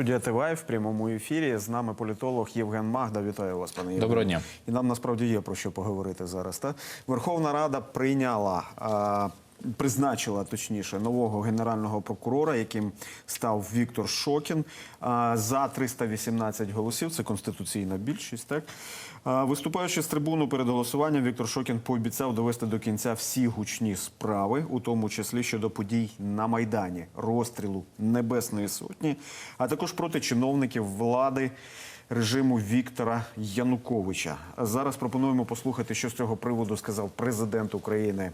Студія ТВ в прямому ефірі. З нами політолог Євген Магда. Вітаю вас, пане Євгене. Доброго дня. І нам насправді є про що поговорити зараз. Та? Верховна Рада прийняла. А... Призначила точніше нового генерального прокурора, яким став Віктор Шокін а, за 318 голосів. Це конституційна більшість. Так виступаючи з трибуну перед голосуванням, Віктор Шокін пообіцяв довести до кінця всі гучні справи, у тому числі щодо подій на майдані, розстрілу Небесної Сотні, а також проти чиновників влади режиму Віктора Януковича. Зараз пропонуємо послухати, що з цього приводу сказав президент України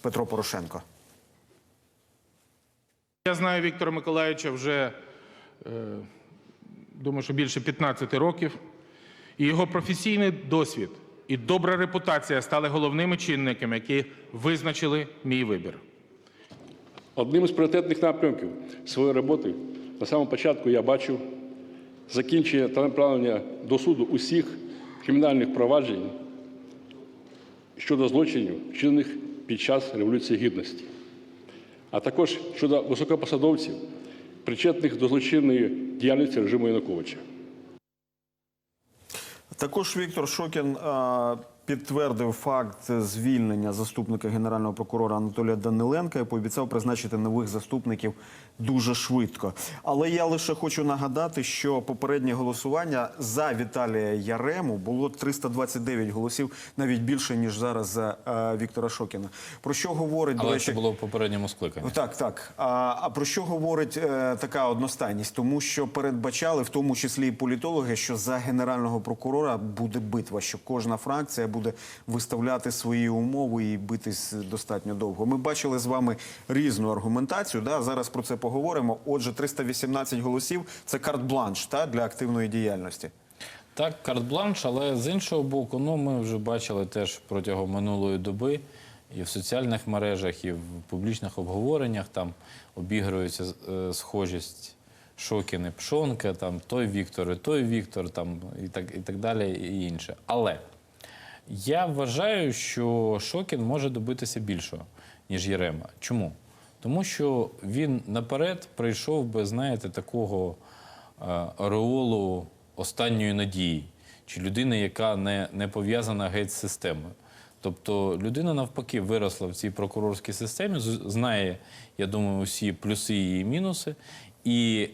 Петро Порошенко. Я знаю Віктора Миколаївича вже е, думаю, що більше 15 років. І його професійний досвід і добра репутація стали головними чинниками, які визначили мій вибір. Одним із пріоритетних напрямків своєї роботи на самому початку я бачу закінчення та направлення до суду усіх кримінальних проваджень щодо злочинів, вчинених під час Революції Гідності, а також щодо високопосадовців, причетних до злочинної діяльності режиму Януковича. Також Віктор Шокін підтвердив факт звільнення заступника генерального прокурора Анатолія Даниленка і пообіцяв призначити нових заступників дуже швидко. Але я лише хочу нагадати, що попереднє голосування за Віталія Ярему було 329 голосів, навіть більше ніж зараз за а, Віктора Шокіна. Про що говорить до речі, це було в попередньому скликанні. так, так. А, а про що говорить е, така одностайність? Тому що передбачали, в тому числі і політологи, що за генерального прокурора буде битва, що кожна фракція буде виставляти свої умови і битись достатньо довго. Ми бачили з вами різну аргументацію. Да? Зараз про це поговоримо. Отже, 318 голосів це карт-бланш та, для активної діяльності. Так, карт-бланш, але з іншого боку, ну ми вже бачили теж протягом минулої доби і в соціальних мережах, і в публічних обговореннях там обігрується е, схожість Шокіни Пшонка, там той Віктор, і той Віктор, там і так, і так далі, і інше. Але я вважаю, що Шокін може добитися більшого, ніж Єрема. Чому? Тому що він наперед прийшов би, знаєте, такого е, ореолу останньої надії, чи людини, яка не, не пов'язана геть з системою. Тобто людина навпаки виросла в цій прокурорській системі, знає, я думаю, усі плюси і мінуси. І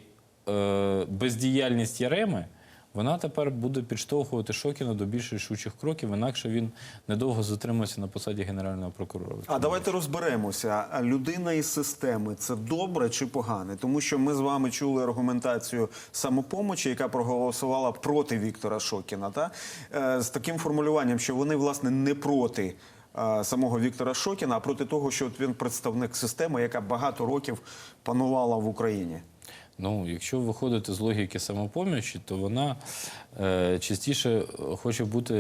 е, бездіяльність Яреми вона тепер буде підштовхувати Шокіна до більш рішучих кроків, інакше він недовго затримається на посаді генерального прокурора. А давайте розберемося. Людина із системи це добре чи погане? Тому що ми з вами чули аргументацію самопомочі, яка проголосувала проти Віктора Шокіна, та Е, з таким формулюванням, що вони власне не проти. е, Самого Віктора Шокіна, а проти того, що він представник системи, яка багато років панувала в Україні. Ну, якщо виходити з логіки самопомічі, то вона е, частіше хоче бути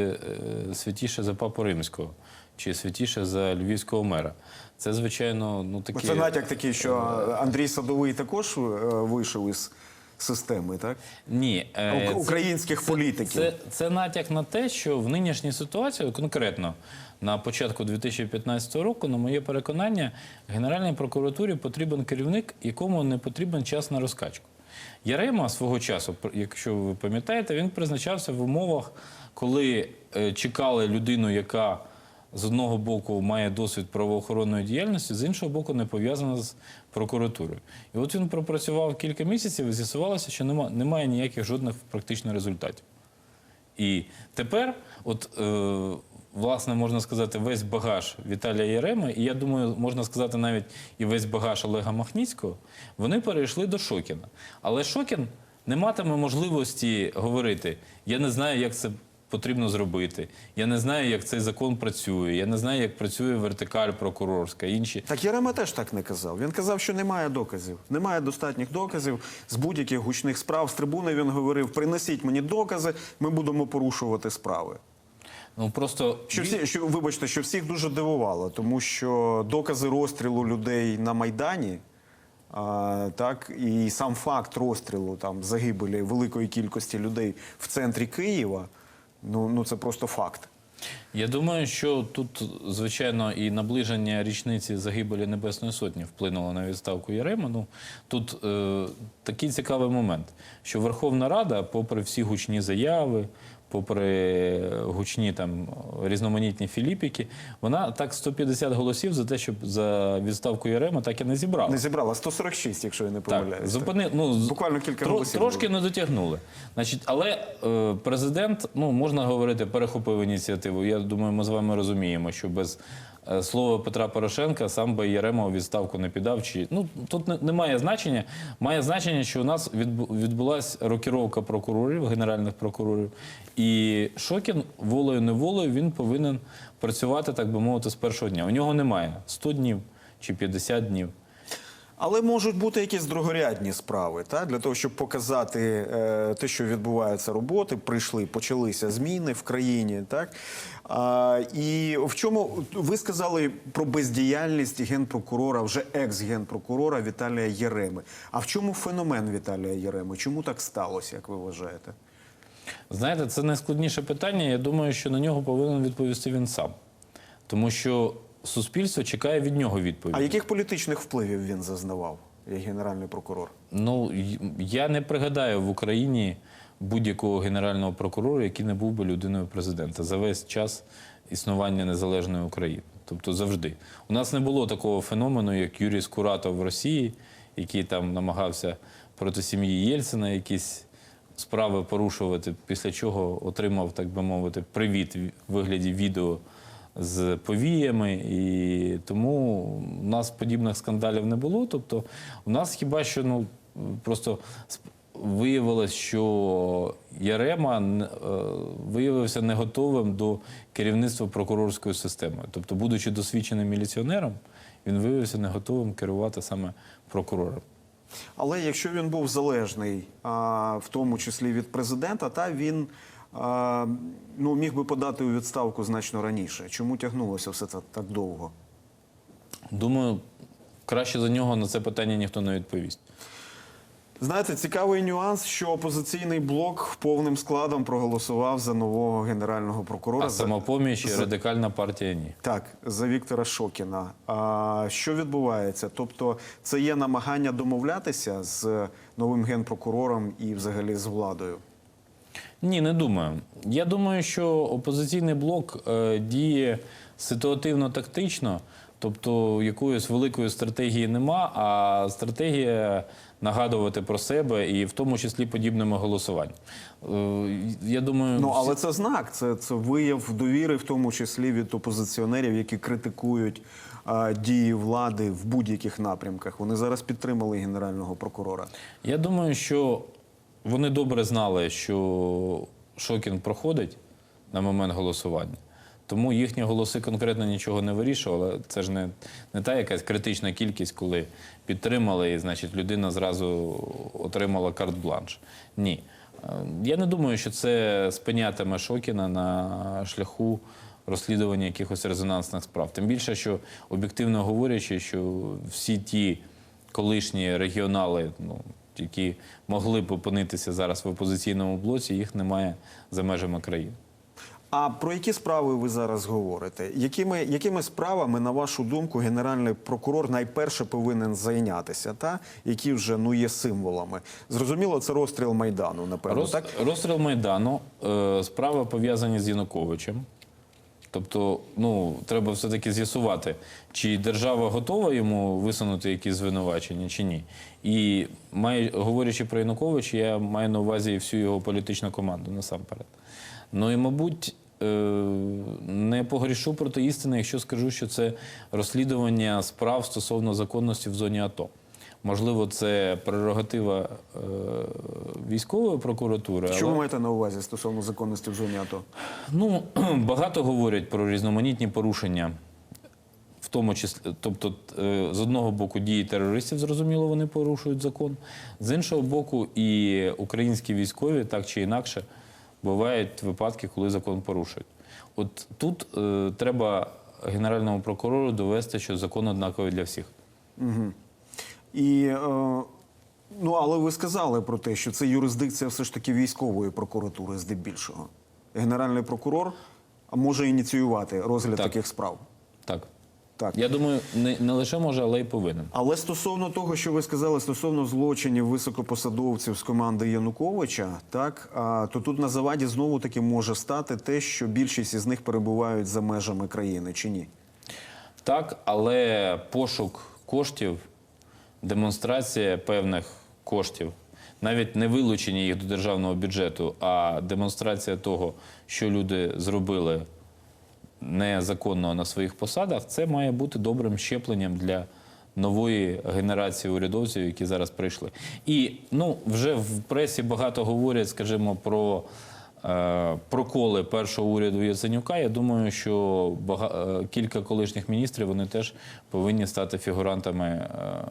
е, святіше за папу римського чи святіше за львівського мера. Це, звичайно, ну такі... Це натяк такий, що Андрій Садовий також е, вийшов із системи, так? Ні, е, Ук- це- українських політиків. Це, це натяк на те, що в нинішній ситуації, конкретно на початку 2015 року, на моє переконання, Генеральній прокуратурі потрібен керівник, якому не потрібен час на розкачку. Ярема свого часу, якщо ви пам'ятаєте, він призначався в умовах, коли е, чекали людину, яка з одного боку має досвід правоохоронної діяльності, з іншого боку, не пов'язана з прокуратурою. І от він пропрацював кілька місяців і з'ясувалося, що нема, немає ніяких жодних практично результатів. І тепер, от е, власне, можна сказати, весь багаж Віталія Єреми, і я думаю, можна сказати навіть і весь багаж Олега Махніцького, вони перейшли до Шокіна. Але Шокін не матиме можливості говорити: я не знаю, як це. Потрібно зробити. Я не знаю, як цей закон працює. Я не знаю, як працює вертикаль прокурорська, інші. Так Ярема теж так не казав. Він казав, що немає доказів. Немає достатніх доказів з будь-яких гучних справ. З трибуни він говорив: принесіть мені докази, ми будемо порушувати справи. Ну просто Що всі, що вибачте, що всіх дуже дивувало, тому що докази розстрілу людей на майдані. А, так і сам факт розстрілу там загибелі великої кількості людей в центрі Києва. Ну, ну це просто факт. Я думаю, що тут, звичайно, і наближення річниці загибелі Небесної Сотні вплинуло на відставку Ярема. Ну, тут е, такий цікавий момент, що Верховна Рада, попри всі гучні заяви, попри гучні там різноманітні філіпіки, вона так 150 голосів за те, щоб за відставку Єрема так і не зібрала. Не зібрала 146, якщо я не Так, помиляюсь. зупини, ну, Буквально кілька тро- голосів Трошки було. не дотягнули. Значить, але е, президент, ну можна говорити, перехопив ініціативу. Я думаю, ми з вами розуміємо, що без е, слова Петра Порошенка сам би Ярема у відставку не піддав. Чи ну тут не, немає значення. Має значення, що у нас відбулася рокіровка прокурорів, генеральних прокурорів, і Шокін волею неволею він повинен працювати, так би мовити, з першого дня. У нього немає 100 днів чи 50 днів. Але можуть бути якісь другорядні справи, та? для того, щоб показати е, те, що відбуваються роботи, прийшли, почалися зміни в країні. Так? А, і в чому ви сказали про бездіяльність генпрокурора, вже екс-генпрокурора Віталія Єреми. А в чому феномен Віталія Єреми? Чому так сталося, як ви вважаєте? Знаєте, це найскладніше питання. Я думаю, що на нього повинен відповісти він сам. Тому що суспільство чекає від нього відповіді. А яких політичних впливів він зазнавав, як генеральний прокурор? Ну, я не пригадаю в Україні будь-якого генерального прокурора, який не був би людиною президента за весь час існування незалежної України. Тобто завжди. У нас не було такого феномену, як Юрій Скуратов в Росії, який там намагався проти сім'ї Єльцина якісь справи порушувати, після чого отримав, так би мовити, привіт в вигляді відео з повіями, і тому у нас подібних скандалів не було. Тобто, у нас хіба що ну просто виявилось, що Ярема е, виявився не готовим до керівництва прокурорською системою. Тобто, будучи досвідченим міліціонером, він виявився не готовим керувати саме прокурором. Але якщо він був залежний, а, в тому числі від президента, та він ну, міг би подати у відставку значно раніше. Чому тягнулося все це так довго? Думаю, краще за нього на це питання ніхто не відповість. Знаєте, цікавий нюанс, що опозиційний блок повним складом проголосував за нового генерального прокурора. А самопоміч і за- радикальна партія ні. Так, за Віктора Шокіна. А що відбувається? Тобто, це є намагання домовлятися з новим генпрокурором і взагалі з владою. Ні, не думаю. Я думаю, що опозиційний блок е, діє ситуативно-тактично, тобто якоїсь великої стратегії нема, а стратегія нагадувати про себе і в тому числі подібними голосуванням. Е, я думаю, Ну, всі- але це знак, це, це вияв довіри, в тому числі від опозиціонерів, які критикують а, дії влади в будь-яких напрямках. Вони зараз підтримали генерального прокурора. Я думаю, що вони добре знали, що Шокін проходить на момент голосування. Тому їхні голоси конкретно нічого не вирішували. Це ж не, не та якась критична кількість, коли підтримали, і значить людина зразу отримала карт-бланш. Ні. Е, Я не думаю, що це спинятиме Шокіна на шляху розслідування якихось резонансних справ. Тим більше, що об'єктивно говорячи, що всі ті колишні регіонали, ну, які могли б опинитися зараз в опозиційному блоці, їх немає за межами країни. А про які справи ви зараз говорите? Якими, якими справами, на вашу думку, генеральний прокурор найперше повинен зайнятися, та які вже ну є символами? Зрозуміло, це розстріл майдану, напевно. Роз, Так Розстріл Майдану, е, справи пов'язані з Януковичем. Тобто, ну, треба все-таки з'ясувати, чи держава готова йому висунути якісь звинувачення, чи ні. І маю, говорячи про Януковича, я маю на увазі всю його політичну команду насамперед. Ну і, мабуть, е, не погрішу проти істини, якщо скажу, що це розслідування справ стосовно законності в зоні АТО. Можливо, це прерогатива е, військової прокуратури. що ви але... маєте на увазі стосовно законності в зоні АТО? Ну, багато говорять про різноманітні порушення, в тому числі, тобто, е, з одного боку, дії терористів, зрозуміло, вони порушують закон. З іншого боку, і українські військові так чи інакше бувають випадки, коли закон порушують. От тут е, треба генеральному прокурору довести, що закон однаковий для всіх. І е, ну, але ви сказали про те, що це юрисдикція все ж таки військової прокуратури, здебільшого. Генеральний прокурор може ініціювати розгляд Так. таких справ. Так. Так. Я думаю, не, не лише може, але й повинен. Але стосовно того, що ви сказали, стосовно злочинів високопосадовців з команди Януковича, так а, то тут на заваді знову таки може стати те, що більшість із них перебувають за межами країни, чи ні? Так, але пошук коштів, демонстрація певних коштів, навіть не вилучення їх до державного бюджету, а демонстрація того, що люди зробили незаконно на своїх посадах, це має бути добрим щепленням для нової генерації урядовців, які зараз прийшли. І ну, вже в пресі багато говорять, скажімо, про е, проколи першого уряду Яценюка. Я думаю, що бага- е, кілька колишніх міністрів вони теж повинні стати фігурантами. Е,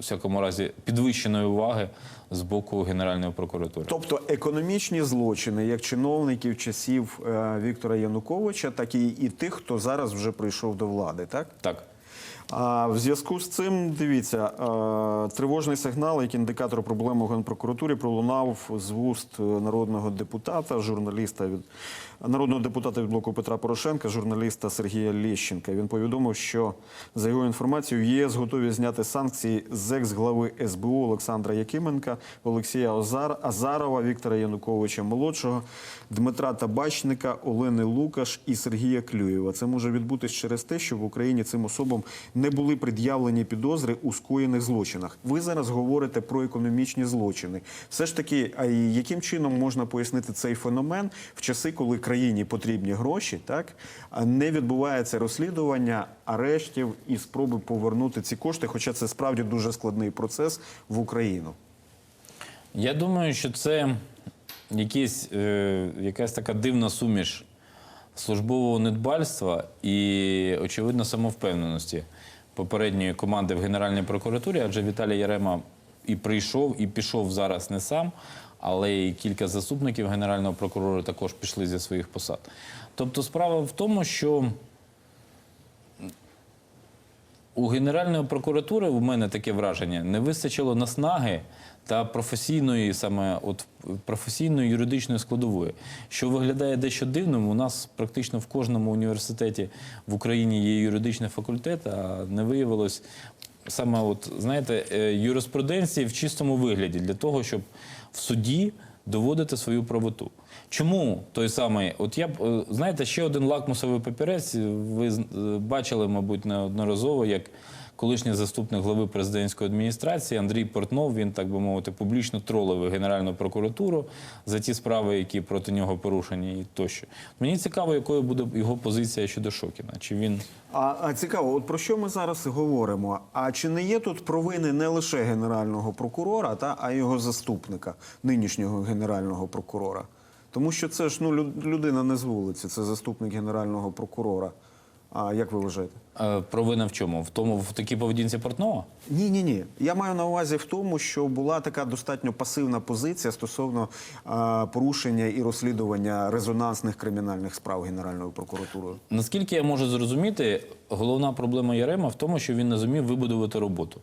всякому разі підвищеної уваги з боку Генеральної прокуратури. Тобто економічні злочини як чиновників часів е, Віктора Януковича, так і, і тих, хто зараз вже прийшов до влади, так? Так. А в зв'язку з цим дивіться е, тривожний сигнал, як індикатор проблем у генпрокуратурі, пролунав з вуст е, народного депутата, журналіста від народного депутата від блоку Петра Порошенка, журналіста Сергія Лещенка. Він повідомив, що за його інформацією ЄС готові зняти санкції з екс-глави СБУ Олександра Якименка, Олексія Озар, Азарова, Віктора Януковича молодшого, Дмитра Табачника, Олени Лукаш і Сергія Клюєва. Це може відбутись через те, що в Україні цим особам не були пред'явлені підозри у скоєних злочинах. Ви зараз говорите про економічні злочини. Все ж таки, а яким чином можна пояснити цей феномен в часи, коли країні потрібні гроші, так не відбувається розслідування арештів і спроби повернути ці кошти, хоча це справді дуже складний процес в Україну. Я думаю, що це якісь, е, якась така дивна суміш службового недбальства і, очевидно, самовпевненості попередньої команди в Генеральній прокуратурі, адже Віталій Ярема і прийшов, і пішов зараз не сам, але і кілька заступників Генерального прокурора також пішли зі своїх посад. Тобто справа в тому, що у Генеральної прокуратури у мене таке враження не вистачило наснаги та професійної саме от професійної юридичної складової, що виглядає дещо дивним. У нас практично в кожному університеті в Україні є юридичний факультет, а не виявилось саме, от знаєте, е, юриспруденції в чистому вигляді для того, щоб в суді доводити свою правоту. Чому той самий, от я е, знаєте, ще один лакмусовий папірець. Ви е, бачили, мабуть, неодноразово, як колишній заступник глави президентської адміністрації Андрій Портнов, він так би мовити, публічно тролив Генеральну прокуратуру за ті справи, які проти нього порушені, і тощо. Мені цікаво, якою буде його позиція щодо Шокіна. Чи він А, а цікаво, от про що ми зараз говоримо? А чи не є тут провини не лише генерального прокурора, та а його заступника, нинішнього генерального прокурора? Тому що це ж ну людина не з вулиці, це заступник генерального прокурора. А як ви вважаєте? е, провина в чому? В тому в такій поведінці Портнова? Ні, ні, ні. Я маю на увазі в тому, що була така достатньо пасивна позиція стосовно а, порушення і розслідування резонансних кримінальних справ Генеральною прокуратурою. Наскільки я можу зрозуміти, головна проблема Ярема в тому, що він не зумів вибудувати роботу.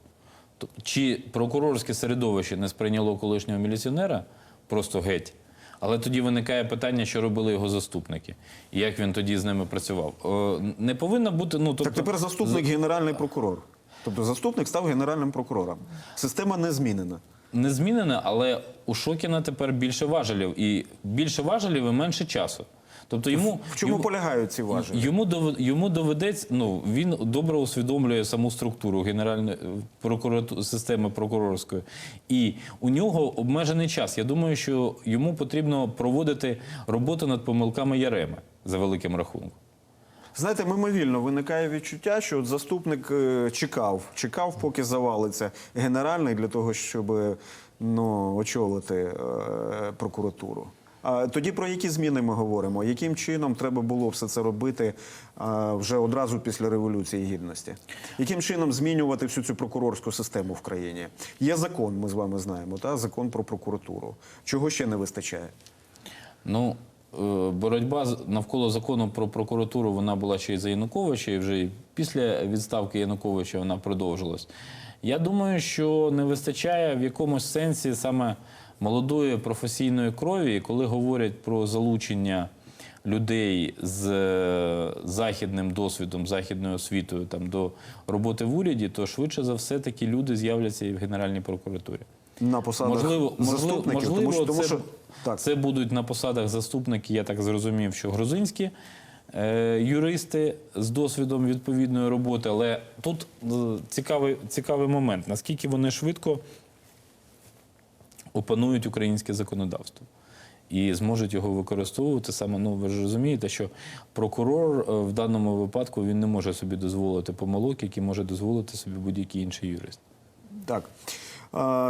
Чи прокурорське середовище не сприйняло колишнього міліціонера просто геть? Але тоді виникає питання, що робили його заступники, і як він тоді з ними працював. Е, Не повинно бути. Ну тобто Так тепер заступник генеральний прокурор. Тобто заступник став генеральним прокурором. Система не змінена. не змінена, але у Шокіна тепер більше важелів і більше важелів і менше часу. Тобто йому В чому йому- полягають ці важелі? Йому дов- йому доведеться. Ну він добре усвідомлює саму структуру генеральної прокурату системи прокурорської, і у нього обмежений час. Я думаю, що йому потрібно проводити роботу над помилками Яреми за великим рахунком. Знаєте, мимовільно виникає відчуття, що от заступник е, чекав, чекав, поки завалиться генеральний для того, щоб ну, очолити е, прокуратуру. Тоді про які зміни ми говоримо? Яким чином треба було все це робити вже одразу після революції гідності? Яким чином змінювати всю цю прокурорську систему в країні? Є закон, ми з вами знаємо, та закон про прокуратуру. Чого ще не вистачає? Ну, е, боротьба навколо закону про прокуратуру вона була ще й за Януковича, і вже після відставки Януковича вона продовжилась. Я думаю, що не вистачає в якомусь сенсі саме молодої професійної крові, і коли говорять про залучення людей з е, західним досвідом, західною освітою там, до роботи в уряді, то швидше за все такі люди з'являться і в Генеральній прокуратурі. На посадах Можливо, можливо, заступників, можливо тому що, тому це, що так. це будуть на посадах заступники, я так зрозумів, що грузинські е, юристи з досвідом відповідної роботи. Але тут е, цікавий, цікавий момент, наскільки вони швидко опанують українське законодавство. І зможуть його використовувати саме. Ну ви ж розумієте, що прокурор е, в даному випадку він не може собі дозволити помилок, які може дозволити собі будь-який інший юрист. Так.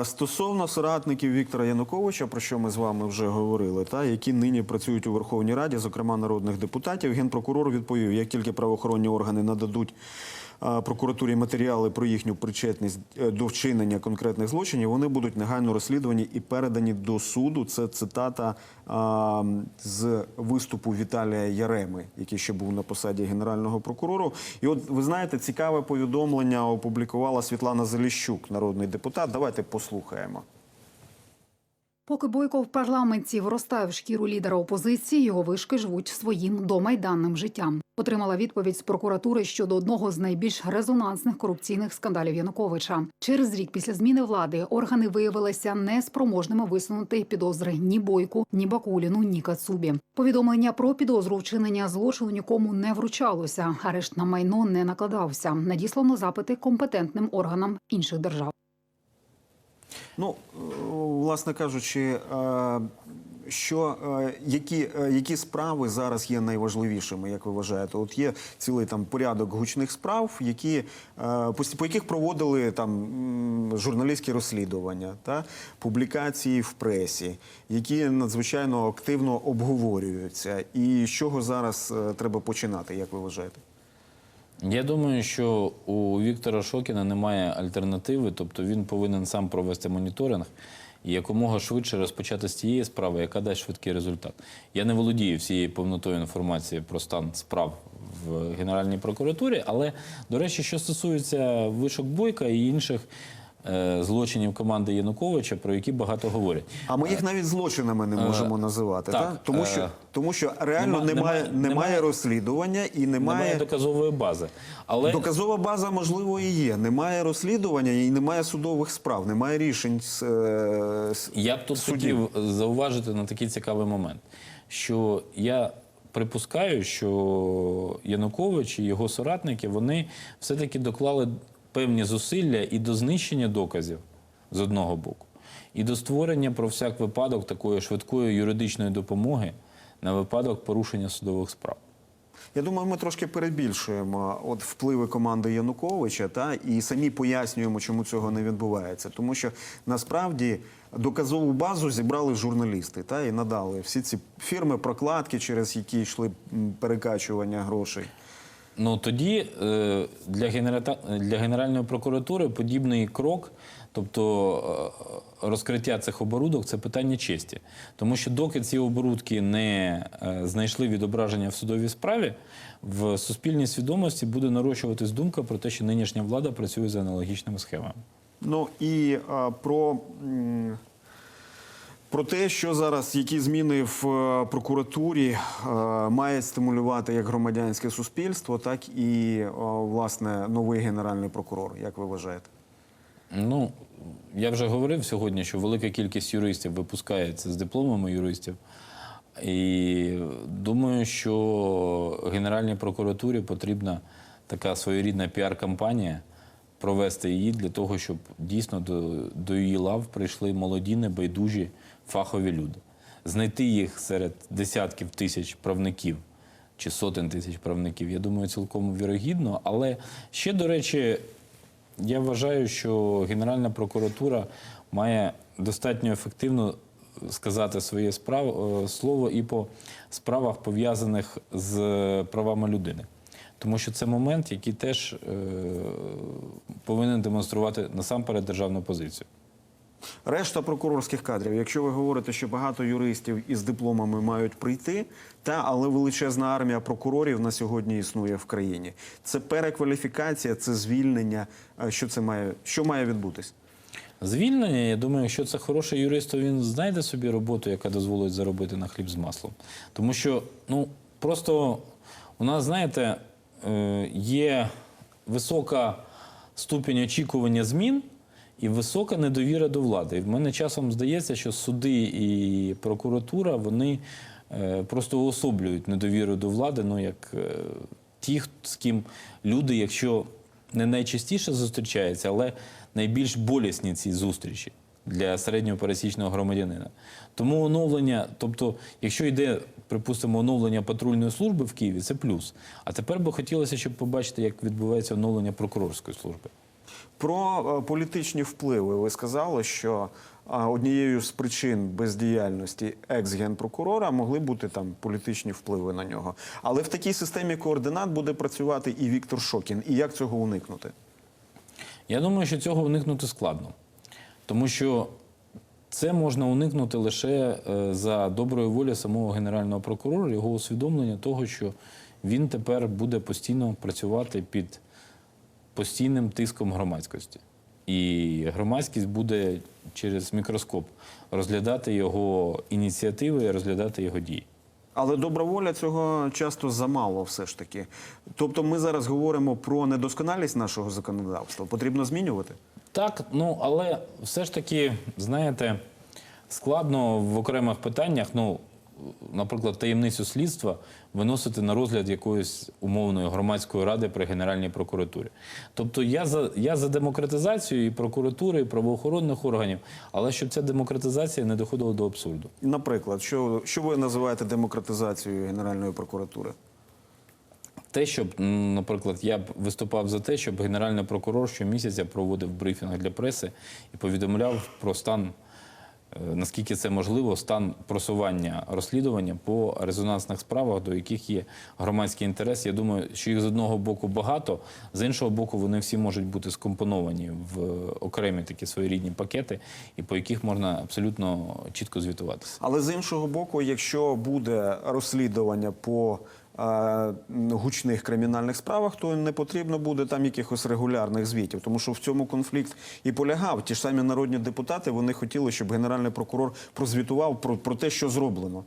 Стосовно соратників Віктора Януковича, про що ми з вами вже говорили, та які нині працюють у Верховній Раді, зокрема народних депутатів, генпрокурор відповів, як тільки правоохоронні органи нададуть прокуратурі матеріали про їхню причетність е, до вчинення конкретних злочинів, вони будуть негайно розслідувані і передані до суду. Це цитата з виступу Віталія Яреми, який ще був на посаді генерального прокурору. І от ви знаєте, цікаве повідомлення опублікувала Світлана Заліщук, народний депутат. Давайте послухаємо. Поки Бойко в парламенті виростає в шкіру лідера опозиції, його вишки живуть своїм домайданним життям. Отримала відповідь з прокуратури щодо одного з найбільш резонансних корупційних скандалів Януковича. Через рік після зміни влади органи виявилися неспроможними висунути підозри ні Бойку, ні Бакуліну, ні Кацубі. Повідомлення про підозру вчинення злочину нікому не вручалося. Арешт на майно не накладався. Надіслано запити компетентним органам інших держав. Ну, е, власне кажучи, е, що е, які, е, які справи зараз є найважливішими, як ви вважаєте? От є цілий там порядок гучних справ, які е, по, яких проводили там журналістські розслідування та публікації в пресі, які надзвичайно активно обговорюються. І з чого зараз треба починати, як ви вважаєте? Я думаю, що у Віктора Шокіна немає альтернативи, тобто він повинен сам провести моніторинг і якомога швидше розпочати з тієї справи, яка дасть швидкий результат. Я не володію всією повнотою інформації про стан справ в Генеральній прокуратурі, але, до речі, що стосується вишок Бойка і інших злочинів команди Януковича, про які багато говорять. А ми їх навіть злочинами не можемо називати, Е, так, так? Тому е, що тому що реально нема- немає, немає- немає, немає- розслідування і Немає немає. доказової бази. Але Доказова база, можливо, і є. Немає розслідування і немає судових справ, немає рішень з, е, з Я б тут судів. хотів зауважити на такий цікавий момент, що я припускаю, що Янукович і його соратники вони все-таки доклали певні зусилля і до знищення доказів з одного боку, і до створення про всяк випадок такої швидкої юридичної допомоги на випадок порушення судових справ. Я думаю, ми трошки перебільшуємо от впливи команди Януковича та і самі пояснюємо, чому цього не відбувається. Тому що насправді доказову базу зібрали журналісти та і надали всі ці фірми прокладки, через які йшли перекачування грошей. Ну тоді е, для, генерата... для Генеральної прокуратури подібний крок, тобто е, розкриття цих оборудок, це питання честі. Тому що доки ці оборудки не е, знайшли відображення в судовій справі, в суспільній свідомості буде нарощуватись думка про те, що нинішня влада працює за аналогічними схемами. Ну і а, про, про те, що зараз які зміни в е, прокуратурі е, має стимулювати як громадянське суспільство, так і е, власне новий генеральний прокурор. Як ви вважаєте? Ну, я вже говорив сьогодні, що велика кількість юристів випускається з дипломами юристів. І думаю, що Генеральній прокуратурі потрібна така своєрідна піар-кампанія, провести її для того, щоб дійсно до, до її лав прийшли молоді, небайдужі фахові люди. Знайти їх серед десятків тисяч правників чи сотень тисяч правників, я думаю, цілком вірогідно. Але ще, до речі, я вважаю, що Генеральна прокуратура має достатньо ефективно сказати своє справ, е, слово і по справах, пов'язаних з правами людини. Тому що це момент, який теж е, повинен демонструвати насамперед державну позицію. Решта прокурорських кадрів, якщо ви говорите, що багато юристів із дипломами мають прийти, та але величезна армія прокурорів на сьогодні існує в країні. Це перекваліфікація, це звільнення. Що це має, що має відбутись? Звільнення, я думаю, якщо це хороший юрист, то він знайде собі роботу, яка дозволить заробити на хліб з маслом. Тому що, ну, Просто у нас, знаєте, е, є висока ступінь очікування змін і висока недовіра до влади. І в мене часом здається, що суди і прокуратура вони е, просто уособлюють недовіру до влади, ну як е, ті, з ким люди, якщо не найчастіше зустрічаються, але найбільш болісні ці зустрічі для середнього пересічного громадянина. Тому оновлення, тобто, якщо йде, припустимо, оновлення патрульної служби в Києві, це плюс. А тепер би хотілося, щоб побачити, як відбувається оновлення прокурорської служби. Про е, політичні впливи ви сказали, що е, однією з причин бездіяльності екс-генпрокурора могли бути там політичні впливи на нього. Але в такій системі координат буде працювати і Віктор Шокін. І як цього уникнути? Я думаю, що цього уникнути складно, тому що це можна уникнути лише е, за доброї волі самого генерального прокурора, його усвідомлення того, що він тепер буде постійно працювати під постійним тиском громадськості. І громадськість буде через мікроскоп розглядати його ініціативи, розглядати його дії. Але добра воля цього часто замало, все ж таки. Тобто, ми зараз говоримо про недосконалість нашого законодавства. Потрібно змінювати. Так, ну але все ж таки, знаєте, складно в окремих питаннях, ну, наприклад, таємницю слідства виносити на розгляд якоїсь умовної громадської ради при Генеральній прокуратурі. Тобто я за, я за демократизацію і прокуратури, і правоохоронних органів, але щоб ця демократизація не доходила до абсурду. Наприклад, що, що ви називаєте демократизацією Генеральної прокуратури? Те, щоб, наприклад, я б виступав за те, щоб генеральний прокурор щомісяця проводив брифінг для преси і повідомляв про стан, наскільки це можливо, стан просування розслідування по резонансних справах, до яких є громадський інтерес. Я думаю, що їх з одного боку багато, з іншого боку, вони всі можуть бути скомпоновані в окремі такі своєрідні пакети, і по яких можна абсолютно чітко звітуватися. Але з іншого боку, якщо буде розслідування по е, гучних кримінальних справах, то не потрібно буде там якихось регулярних звітів, тому що в цьому конфлікт і полягав. Ті ж самі народні депутати вони хотіли, щоб генеральний прокурор прозвітував про, про те, що зроблено.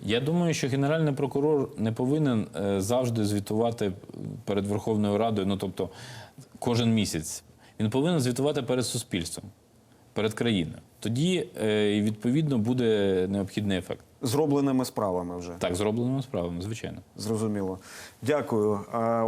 Я думаю, що генеральний прокурор не повинен е, завжди звітувати перед Верховною Радою, ну тобто кожен місяць. Він повинен звітувати перед суспільством, перед країною. Тоді е, відповідно буде необхідний ефект. Зробленими справами вже. Так, зробленими справами, звичайно. Зрозуміло. Дякую.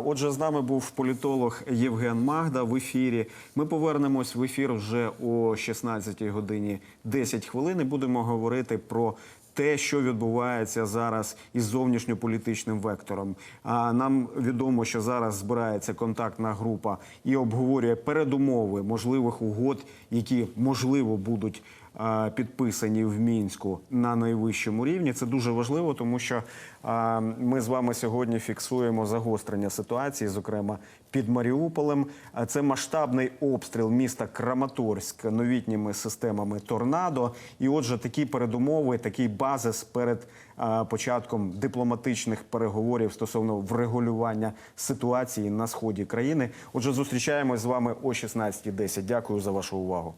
Отже, з нами був політолог Євген Магда в ефірі. Ми повернемось в ефір вже о 16 годині 10 хвилин. і Будемо говорити про те, що відбувається зараз із зовнішньополітичним вектором. А нам відомо, що зараз збирається контактна група і обговорює передумови можливих угод, які можливо будуть підписані в мінську на найвищому рівні. Це дуже важливо, тому що е, ми з вами сьогодні фіксуємо загострення ситуації, зокрема під Маріуполем. А Це масштабний обстріл міста Краматорськ новітніми системами торнадо. І, отже, такі передумови, такий базис перед е, початком дипломатичних переговорів стосовно врегулювання ситуації на сході країни. Отже, зустрічаємось з вами о 16.10. Дякую за вашу увагу.